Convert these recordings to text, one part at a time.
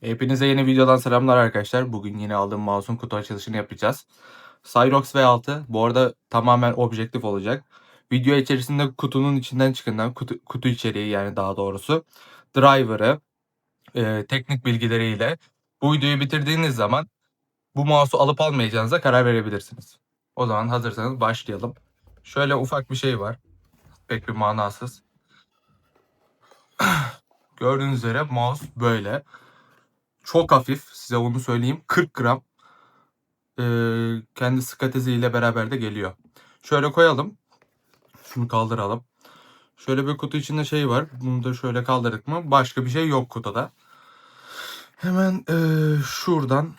Hepinize yeni videodan selamlar arkadaşlar. Bugün yine aldığım mouse'un kutu açılışını yapacağız. Cyrox V6 bu arada tamamen objektif olacak. Video içerisinde kutunun içinden çıkından kutu, kutu içeriği yani daha doğrusu driver'ı, e, teknik bilgileriyle bu videoyu bitirdiğiniz zaman bu mouse'u alıp almayacağınıza karar verebilirsiniz. O zaman hazırsanız başlayalım. Şöyle ufak bir şey var. Pek bir manasız. Gördüğünüz üzere mouse böyle. Çok hafif size onu söyleyeyim. 40 gram. Ee, kendi skatezi ile beraber de geliyor. Şöyle koyalım. Şunu kaldıralım. Şöyle bir kutu içinde şey var. Bunu da şöyle kaldırdık mı? Başka bir şey yok kutuda. Hemen ee, şuradan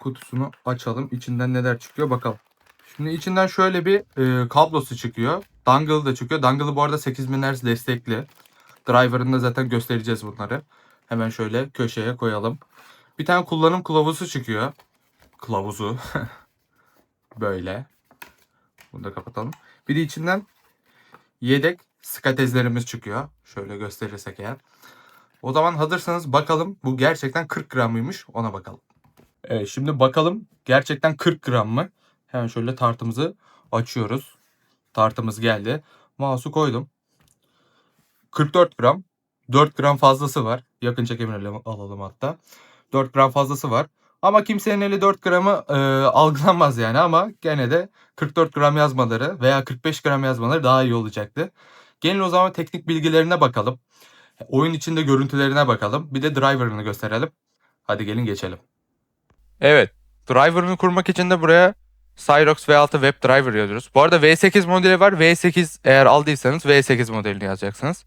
kutusunu açalım. İçinden neler çıkıyor bakalım. Şimdi içinden şöyle bir ee, kablosu çıkıyor. Dongle da çıkıyor. Dongle'ı bu arada 8000 Hz destekli. Driver'ını da zaten göstereceğiz bunları. Hemen şöyle köşeye koyalım. Bir tane kullanım kılavuzu çıkıyor. Kılavuzu. Böyle. Bunu da kapatalım. Bir de içinden yedek skatezlerimiz çıkıyor. Şöyle gösterirsek eğer. O zaman hazırsanız bakalım bu gerçekten 40 gram mıymış ona bakalım. Evet şimdi bakalım gerçekten 40 gram mı? Hemen şöyle tartımızı açıyoruz. Tartımız geldi. Mouse'u koydum. 44 gram. 4 gram fazlası var. Yakın çekimle alalım hatta. 4 gram fazlası var. Ama kimsenin eli 4 gramı e, algılanmaz yani ama gene de 44 gram yazmaları veya 45 gram yazmaları daha iyi olacaktı. Gelin o zaman teknik bilgilerine bakalım. Oyun içinde görüntülerine bakalım. Bir de driver'ını gösterelim. Hadi gelin geçelim. Evet. Driver'ını kurmak için de buraya Cyrox V6 Web Driver yazıyoruz. Bu arada V8 modeli var. V8 eğer aldıysanız V8 modelini yazacaksınız.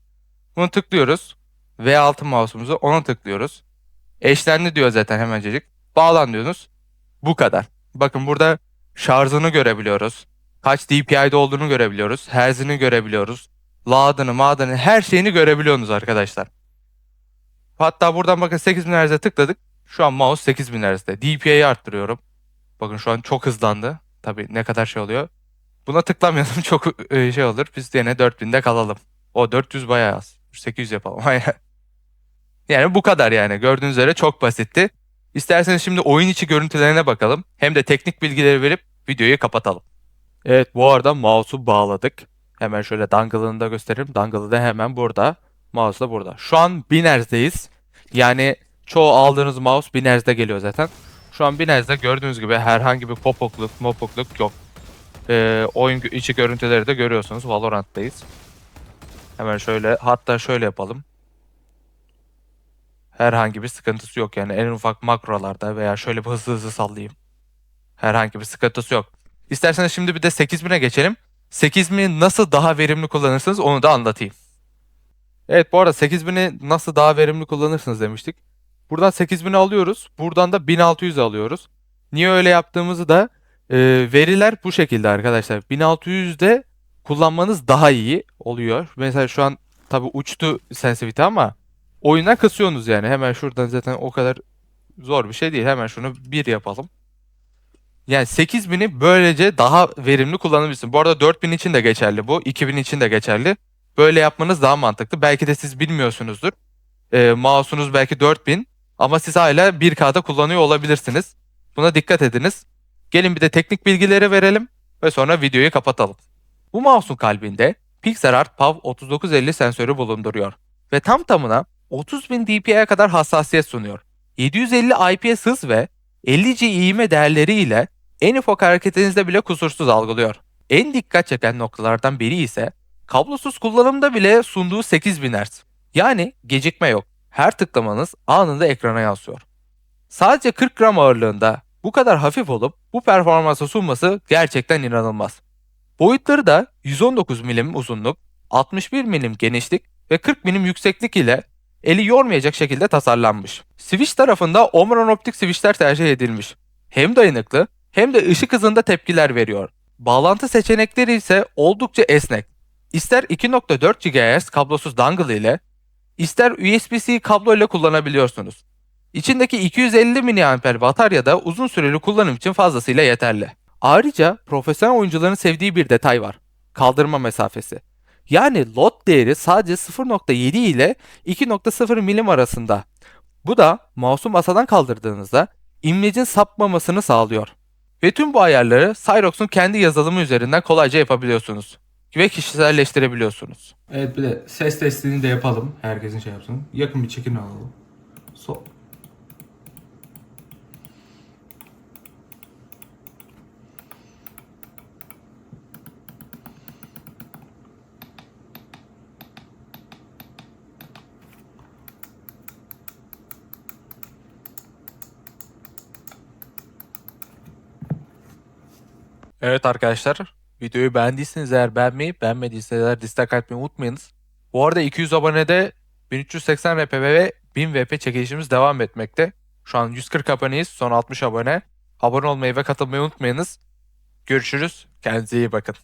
Bunu tıklıyoruz. V6 mouse'umuzu ona tıklıyoruz. Eşlendi diyor zaten hemencecik. Bağlan diyorsunuz. Bu kadar. Bakın burada şarjını görebiliyoruz. Kaç DPI'de olduğunu görebiliyoruz. Herz'ini görebiliyoruz. Lağdını, mağdını her şeyini görebiliyorsunuz arkadaşlar. Hatta buradan bakın 8000 Hz'e tıkladık. Şu an mouse 8000 Hz'de. DPI'yi arttırıyorum. Bakın şu an çok hızlandı. Tabii ne kadar şey oluyor. Buna tıklamayalım çok e, şey olur. Biz yine 4000'de kalalım. O 400 bayağı az. 800 yapalım. yani bu kadar yani. Gördüğünüz üzere çok basitti. İsterseniz şimdi oyun içi görüntülerine bakalım. Hem de teknik bilgileri verip videoyu kapatalım. Evet bu arada mouse'u bağladık. Hemen şöyle dongle'ını da göstereyim. Dongle'ı da hemen burada. Mouse da burada. Şu an 1000 Hz'deyiz. Yani çoğu aldığınız mouse 1000 Hz'de geliyor zaten. Şu an 1000 Hz'de gördüğünüz gibi herhangi bir popokluk, mopokluk yok. Ee, oyun içi görüntüleri de görüyorsunuz. Valorant'tayız. Hemen şöyle hatta şöyle yapalım. Herhangi bir sıkıntısı yok yani en ufak makrolarda veya şöyle bir hızlı hızlı sallayayım. Herhangi bir sıkıntısı yok. İsterseniz şimdi bir de 8000'e geçelim. 8000'i nasıl daha verimli kullanırsınız onu da anlatayım. Evet bu arada 8000'i nasıl daha verimli kullanırsınız demiştik. Buradan 8000'i alıyoruz. Buradan da 1600 alıyoruz. Niye öyle yaptığımızı da e, veriler bu şekilde arkadaşlar. 1600'de kullanmanız daha iyi oluyor. Mesela şu an tabi uçtu sensitivity ama oyundan kısıyorsunuz yani. Hemen şuradan zaten o kadar zor bir şey değil. Hemen şunu 1 yapalım. Yani 8000'i böylece daha verimli kullanabilirsin. Bu arada 4000 için de geçerli bu. 2000 için de geçerli. Böyle yapmanız daha mantıklı. Belki de siz bilmiyorsunuzdur. E, mouse'unuz belki 4000 ama siz hala 1K'da kullanıyor olabilirsiniz. Buna dikkat ediniz. Gelin bir de teknik bilgileri verelim ve sonra videoyu kapatalım. Bu mouse'un kalbinde PixelArt PAV 3950 sensörü bulunduruyor ve tam tamına 30.000 dpi'ye kadar hassasiyet sunuyor. 750 IPS hız ve 50G iğme değerleri ile en ufak hareketinizde bile kusursuz algılıyor. En dikkat çeken noktalardan biri ise kablosuz kullanımda bile sunduğu 8000 Hz. Yani gecikme yok. Her tıklamanız anında ekrana yansıyor. Sadece 40 gram ağırlığında bu kadar hafif olup bu performansı sunması gerçekten inanılmaz. Boyutları da 119 milim uzunluk, 61 milim genişlik ve 40 milim yükseklik ile eli yormayacak şekilde tasarlanmış. Switch tarafında Omron optik switchler tercih edilmiş. Hem dayanıklı hem de ışık hızında tepkiler veriyor. Bağlantı seçenekleri ise oldukça esnek. İster 2.4 GHz kablosuz dongle ile ister USB-C kablo ile kullanabiliyorsunuz. İçindeki 250 mAh batarya da uzun süreli kullanım için fazlasıyla yeterli. Ayrıca profesyonel oyuncuların sevdiği bir detay var. Kaldırma mesafesi. Yani lot değeri sadece 0.7 ile 2.0 milim arasında. Bu da mouse'u masadan kaldırdığınızda imlecin sapmamasını sağlıyor. Ve tüm bu ayarları Cyrox'un kendi yazılımı üzerinden kolayca yapabiliyorsunuz. Ve kişiselleştirebiliyorsunuz. Evet bir de ses testini de yapalım. Herkesin şey yapsın. Yakın bir çekin alalım. Sol. Evet arkadaşlar, videoyu beğendiyseniz eğer beğenmeyi, beğenmediyseniz eğer dislike atmayı unutmayınız. Bu arada 200 abonede 1380 VP ve 1000 VP çekilişimiz devam etmekte. Şu an 140 aboneyiz, son 60 abone. Abone olmayı ve katılmayı unutmayınız. Görüşürüz, kendinize iyi bakın.